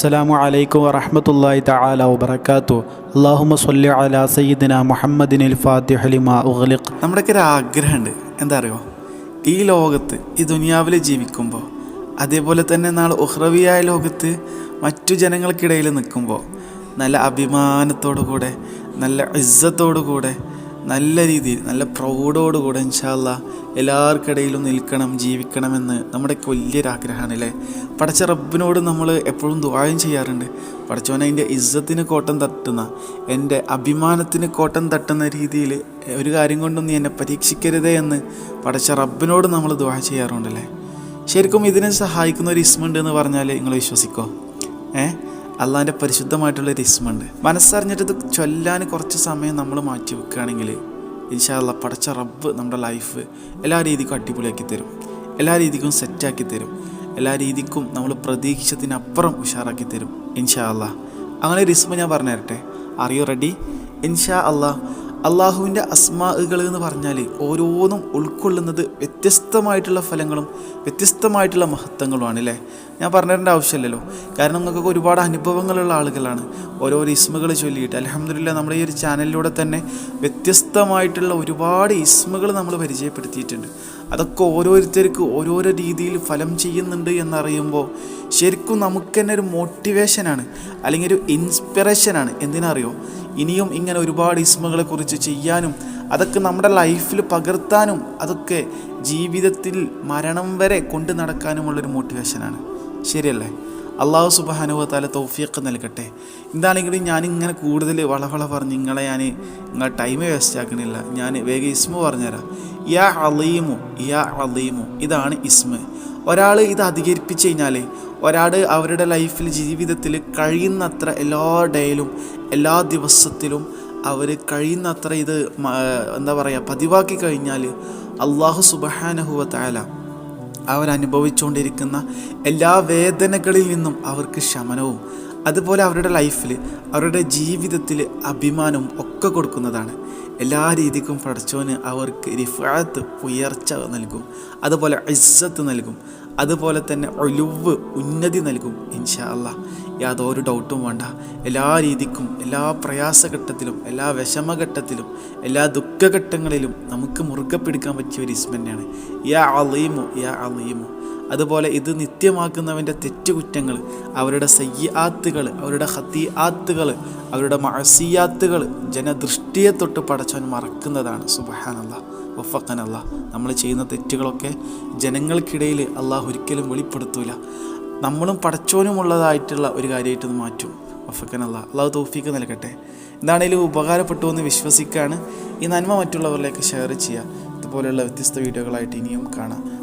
അസ്സലാമു അലൈക്കും വറഹമത്തല്ലാഹി തആല വബറകാതു അല്ലാഹുമ്മ സ്വല്ലി അലാ സയ്യിദിന മുഹമ്മദിനിൽ ഫാത്തിഹ ലിമാ ഉഗ്ലിഖ്. നമ്മുടെയൊക്കെ ഒരു ആഗ്രഹമുണ്ട്. എന്താ അറിയോ? ഈ ലോകത്ത് ഈ ദുനിയാവിൽ ജീവിക്കുമ്പോൾ അതേപോലെ തന്നെ നാളെ ഉഹ്റവിയായ ലോകത്ത് മറ്റു ജനങ്ങൾക്കിടയിൽ നിൽക്കുമ്പോൾ നല്ല അഭിമാനത്തോടു കൂടെ നല്ല ഇസ്സത്തോടു കൂടെ നല്ല രീതിയിൽ നല്ല പ്രൗഢോടുകൂടെ ഇൻഷാല്ല എല്ലാവർക്കിടയിലും നിൽക്കണം ജീവിക്കണമെന്ന് നമ്മുടെയൊക്കെ വലിയൊരാഗ്രഹമാണ് അല്ലേ? പടച്ച റബ്ബിനോട് നമ്മൾ എപ്പോഴും ദുആയും ചെയ്യാറുണ്ട്. പടച്ചവൻ അതിന്റെ ഇസ്സത്തിന് കോട്ടം തട്ടുന്ന എന്റെ അഭിമാനത്തിന് കോട്ടം തട്ടുന്ന രീതിയിൽ ഒരു കാര്യം കൊണ്ടും നീ എന്നെ പരീക്ഷിക്കരുതേ എന്ന് പടച്ച റബ്ബിനോട് നമ്മൾ ദുആ ചെയ്യാറുണ്ടല്ലേ ശരിക്കും ഇതിനെ സഹായിക്കുന്ന ഒരു ഇസ്മുണ്ട് എന്ന് പറഞ്ഞാൽ നിങ്ങൾ വിശ്വസിക്കോ? ഏ? അള്ളാഹിന്റെ പരിശുദ്ധമായിട്ടുള്ള ഒരു ഇസ്മുണ്ട്. മനസ്സറിഞ്ഞിട്ട് ഇത് ചൊല്ലാൻ കുറച്ച് സമയം നമ്മൾ മാറ്റി വെക്കുകയാണെങ്കിൽ ഇൻഷാല്ല പടച്ച റബ്ബ് നമ്മുടെ ലൈഫ് എല്ലാ രീതിക്കും അടിപൊളിയാക്കി തരും. എല്ലാ രീതിക്കും സെറ്റാക്കി തരും. എല്ലാ രീതിക്കും നമ്മൾ പ്രതീക്ഷിച്ചതിനപ്പുറം ഉഷാറാക്കി തരും. ഇൻഷാ അള്ളാഹ് അങ്ങനെ ഒരു ഇസ്മ ഞാൻ പറഞ്ഞു തരട്ടെ റെഡി ഇൻഷാ അല്ലാ അള്ളാഹുവിന്റെ അസ്മാകൾ എന്ന് പറഞ്ഞാൽ ഓരോന്നും ഉൾക്കൊള്ളുന്നത് വ്യത്യസ്തമായിട്ടുള്ള ഫലങ്ങളും വ്യത്യസ്തമായിട്ടുള്ള മഹത്വങ്ങളുമാണ് അല്ലേ? ഞാൻ പറഞ്ഞിരേണ്ട ആവശ്യമില്ലല്ലോ. കാരണം നിങ്ങൾക്കൊക്കെ ഒരുപാട് അനുഭവങ്ങളുള്ള ആളുകളാണ്. ഓരോ ഇസ്മുകൾ ചൊല്ലിയിട്ട് അലഹമില്ല നമ്മുടെ ഈ ഒരു ചാനലിലൂടെ തന്നെ വ്യത്യസ്തമായിട്ടുള്ള ഒരുപാട് ഇസ്മുകൾ നമ്മൾ പരിചയപ്പെടുത്തിയിട്ടുണ്ട്. അതൊക്കെ ഓരോരുത്തർക്ക് ഓരോരോ രീതിയിൽ ഫലം ചെയ്യുന്നുണ്ട് എന്നറിയുമ്പോൾ ശരിക്കും നമുക്ക് തന്നെ ഒരു മോട്ടിവേഷനാണ് അല്ലെങ്കിൽ ഒരു ഇൻസ്പിറേഷനാണ് എന്തിനറിയോ? ഇനിയും ഇങ്ങനെ ഒരുപാട് ഇസ്മുകളെ കുറിച്ച് ചെയ്യാനും അതൊക്കെ നമ്മുടെ ലൈഫിൽ പകർത്താനും അതൊക്കെ ജീവിതത്തിൽ മരണം വരെ കൊണ്ടു നടക്കാനുമുള്ളൊരു മോട്ടിവേഷനാണ് ശരിയല്ലേ? അള്ളാഹു താല തൗഫീഖ് നൽകട്ടെ. എന്താണെങ്കിലും ഞാനിങ്ങനെ കൂടുതൽ വളവള പറഞ്ഞ് നിങ്ങളെ ഞാൻ നിങ്ങളെ ടൈം വേസ്റ്റ് ആക്കണില്ല. ഞാൻ വേഗം ഇസ്മു പറഞ്ഞുതരാം. യാ അലീമു യാ അലീമു ഇതാണ് ഇസ്മ ഒരാൾ ഇത് അധികരിപ്പിച്ച് കഴിഞ്ഞാൽ ഒരാൾ അവരുടെ ലൈഫിൽ ജീവിതത്തിൽ കഴിയുന്നത്ര എല്ലാ ഡേയിലും എല്ലാ ദിവസത്തിലും അവർ കഴിയുന്നത്ര ഇത് എന്താ പറയുക പതിവാക്കി കഴിഞ്ഞാൽ അള്ളാഹു സുബഹാനഹുവ അവരനുഭവിച്ചുകൊണ്ടിരിക്കുന്ന എല്ലാ വേദനകളിൽ നിന്നും അവർക്ക് ശമനവും അതുപോലെ അവരുടെ ലൈഫിൽ അവരുടെ ജീവിതത്തിൽ അഭിമാനവും ഒക്കെ കൊടുക്കുന്നതാണ്. എല്ലാ രീതിക്കും പഠിച്ചവന് അവർക്ക് റിഫാത്ത് ഉയർച്ച നൽകും. അതുപോലെ ഇസ്സത്ത് നൽകും. അതുപോലെ തന്നെ ഒലുവ് ഉന്നതി നൽകും ഇൻഷാ അല്ലാ. യാതൊരു ഡൗട്ടും വേണ്ട. എല്ലാ രീതിക്കും എല്ലാ പ്രയാസഘട്ടത്തിലും എല്ലാ വിഷമഘട്ടത്തിലും എല്ലാ ദുഃഖഘട്ടങ്ങളിലും നമുക്ക് മുറുകെ പിടിക്കാൻ പറ്റിയ ഒരു ഇസ്മന്നെയാണ്. യാ അലീമു യാ അലീമു. അതുപോലെ ഇത് നിത്യമാക്കുന്നവന്റെ തെറ്റുകുറ്റങ്ങൾ അവരുടെ സയ്യാത്തുകൾ അവരുടെ ഹത്തി ആത്തുകൾ അവരുടെ മഴസിയാത്തുകൾ ജനദൃഷ്ടിയെ തൊട്ട് പടച്ചവൻ മറക്കുന്നതാണ്. സുബഹാനല്ല വഫക്കനല്ല നമ്മൾ ചെയ്യുന്ന തെറ്റുകളൊക്കെ ജനങ്ങൾക്കിടയിൽ അള്ളാഹ് ഒരിക്കലും വെളിപ്പെടുത്തൂല. നമ്മളും പടച്ചോനുമുള്ളതായിട്ടുള്ള ഒരു കാര്യമായിട്ട് മാറ്റും. വഫക്കനല്ല അള്ളാഹു തൗഫീക്ക് നൽകട്ടെ. എന്താണേലും ഉപകാരപ്പെട്ടു എന്ന് വിശ്വസിക്കുകയാണ് ഈ നന്മ മറ്റുള്ളവരിലേക്ക് ഷെയർ ചെയ്യുക. ഇതുപോലെയുള്ള വ്യത്യസ്ത വീഡിയോകളായിട്ട് ഇനിയും കാണാം.